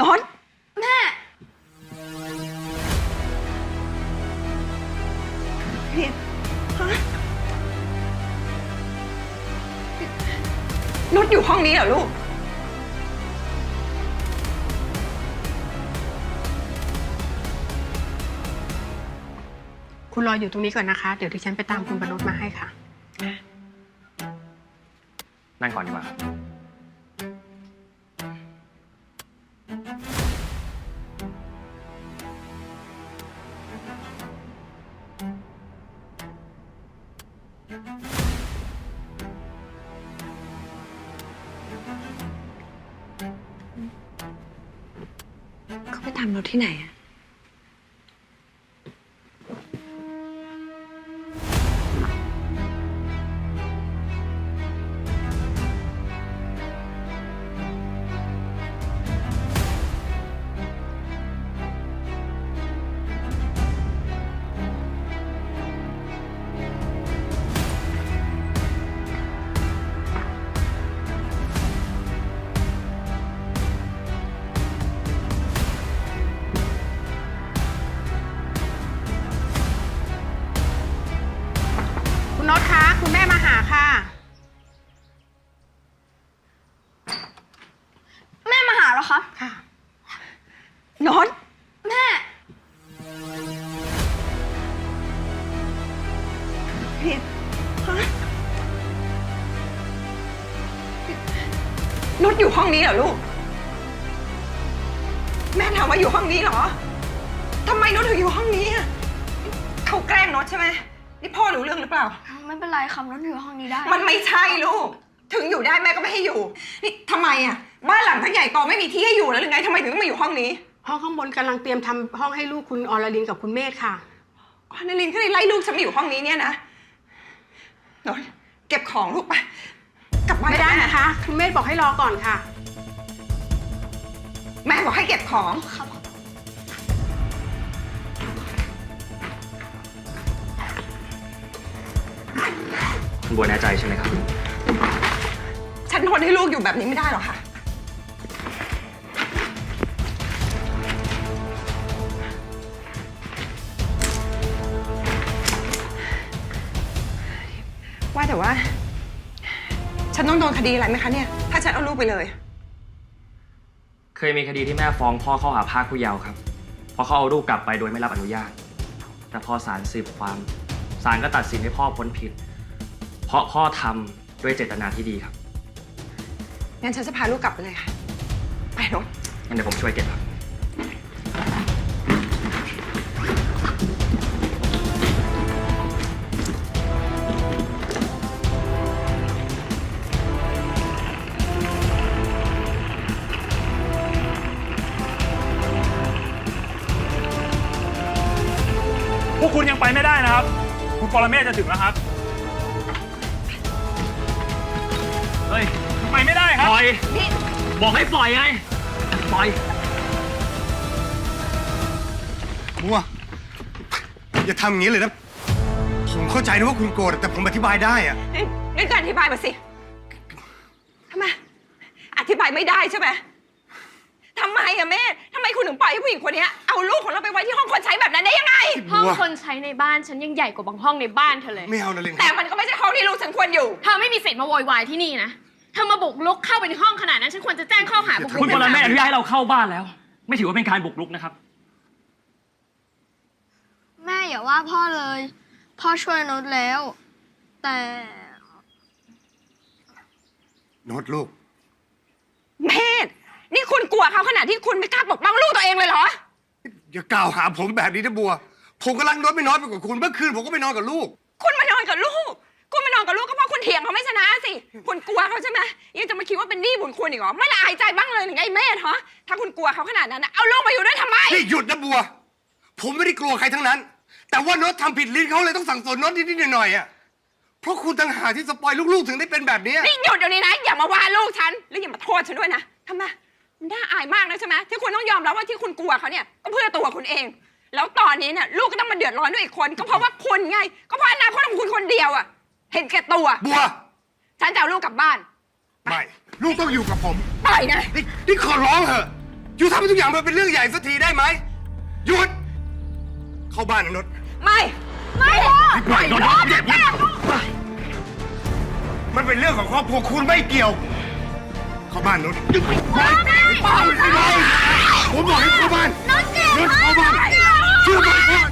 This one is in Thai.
นอนแม่พี่ฮะนุชอยู่ห้องนี้เหรอลูก คุณรออยู่ตรงนี้ก่อนนะคะ เดี๋ยวดิฉันไปตามคุณบรรนุชมาให้ค่ะ นั่งก่อนดีกว่าครับ เขาไปตาที่ไหนอะ คะคุณแม่มาหาค่ะ แม่มาหาแล้วครับค่ะ นอน แม่พี่ฮะนุชอยู่ห้องนี้เหรอลูก แม่ถามว่าอยู่ห้องนี้เหรอทำไมนุชถึงอยู่ห้องนี้อะเขาแกล้งนุชใช่ไหมนี่พ่อรู้เรื่องหรือเปล่า ไม่เป็นไรครับรถอยู่ห้องนี้ได้ มันไม่ใช่ลูก ถึงอยู่ได้แม่ก็ไม่ให้อยู่ นี่ทำไมอะ บ้านหลังทั้งใหญ่โตไม่มีที่ให้อยู่แล้วหรือไงทำไมถึงต้องมาอยู่ห้องนี้ห้องข้างบนกำลังเตรียมทำห้องให้ลูกคุณอรลินกับคุณเมธค่ะ อ๋อนารินก็เลยไล่ลูกฉันมาอยู่ห้องนี้เนี่ยนะนนท์เก็บของลูกไป กลับบ้านไม่ได้กับแนะคะ คุณเมธบอกให้รอก่อนค่ะ แม่บอกให้เก็บของ ครับ คุณบัวแน่ใจใช่ไหมครับ ฉันทนให้ลูกอยู่แบบนี้ไม่ได้หรอกค่ะ ว่าแต่ว่า ฉันต้องโดนคดีอะไรไหมคะเนี่ย ถ้าฉันเอาลูกไปเลย เคยมีคดีที่แม่ฟ้องพ่อเข้าหาภาคผู้เยาว์ครับ เพราะเขาเอาลูกกลับไปโดยไม่รับอนุญาต แต่พอศาลสืบความศาลก็ตัดสินให้พ่อพ้นผิด เพราะพ่อทำด้วยเจตนาที่ดีครับงั้นฉันจะพาลูกกลับไปเลยค่ะ ไปนนท์งั้นเดี๋ยวผมช่วยเก็บครับ พวกคุณยังไปไม่ได้นะครับ คุณปรเมศจะถึงแล้วครับ ไปไม่ได้ครับปล่อย นี่บอกให้ปล่อยไง ปล่อยบัว อย่าทำอย่างนี้เลยนะ ผมเข้าใจนะว่าคุณโกรธแต่ผมอธิบายได้อะนี่นี่การอธิบายมาสิทำไม อธิบายไม่ได้ใช่ไหมทำไมอะแม่ทำไมคุณถึงปล่อยให้ผู้หญิงคนเนี้ยเอาลูกของเราไปไว้ที่ห้องคนใช้แบบนั้นได้ยังไง ห้องบัวคนใช้ในบ้านฉันยังใหญ่กว่าบางห้องในบ้านเธอเลย ไม่เอานะลิงแต่มันก็ไม่ใช่ห้องที่ลูกฉันควรอยู่ เธอไม่มีสิทธิ์มาโวยวายที่นี่นะ เธอมาบุกรุกเข้าไปในห้องขนาดนั้น ฉันควรจะแจ้งข้อหาบุกรุคุณกปรเมศอนุญาตนให้เราเข้าบ้านแล้ว ไม่ถือว่าเป็นการบุกรุกนะครับ แม่อย่าว่าพ่อเลย พ่อช่วยนุชแล้ว แต่โน้ตลูก เมธนี่คุณกลัวเขาขนาดที่คุณไม่กล้าปกป้องลูกตัวเองเลยเหรอ อย่ากล่าวหาผมแบบนี้นะบัว ผมกำลังนอนไม่น้อยไปกว่าคุณ เมื่อคืนผมก็ไปนอนกับลูก คุณมานอนกับลูก เพราะคุณเถียงเขาไม่ชนะสิคุณกลัวเขาใช่ไหมยังจะมาคิดว่าเป็นหนี้บุญคุณอีกเหรอไม่ละอายใจบ้างเลยหรือไงเมธฮะถ้าคุณกลัวเขาขนาดนั้นนะเอาลูกมาอยู่ด้วยทำไม นี่หยุดนะบัว ผมไม่ได้กลัวใครทั้งนั้น แต่ว่าโน้ตทำผิดลิ้นเขาเลยต้องสั่งสอนโน้ตนิดๆหน่อยๆอะเพราะคุณต่างหากที่สปอยลูกๆถึงได้เป็นแบบนี้นี่หยุดเดี๋ยวนี้นะอย่ามาว่าลูกฉันแล้วอย่ามาโทษฉันด้วยนะทำไมมันน่าอายมากนะใช่ไหมที่คุณต้องยอมรับว่าที่คุณกลัวเขาเนี่ยก็เพื่อตัวคุณเอง แล้วตอนนี้เนี่ยลูกก็ต้องมาเดือดร้อนด้วยอีกคน ก็เพราะว่าคุณไง ก็เพราะอนาคตของคุณคนเดียวอะ เห็นแก่ตัว บัว ฉันจะเอาลูกกลับบ้าน ไม่ ลูกต้องอยู่กับผม ปล่อยนะ นี่นี่ขอร้องเถอะหยุดทำให้ทุกอย่างมันเป็นเรื่องใหญ่สักทีได้ไหมหยุด เข้าบ้านนะนดไม่ ไม่พ่อปล่อยนดเจ็บนะมันเป็นเรื่องของครอบครัวคุณไม่เกี่ยว เข้าบ้านนดไปไปไปผมบอกให้เข้าบ้านน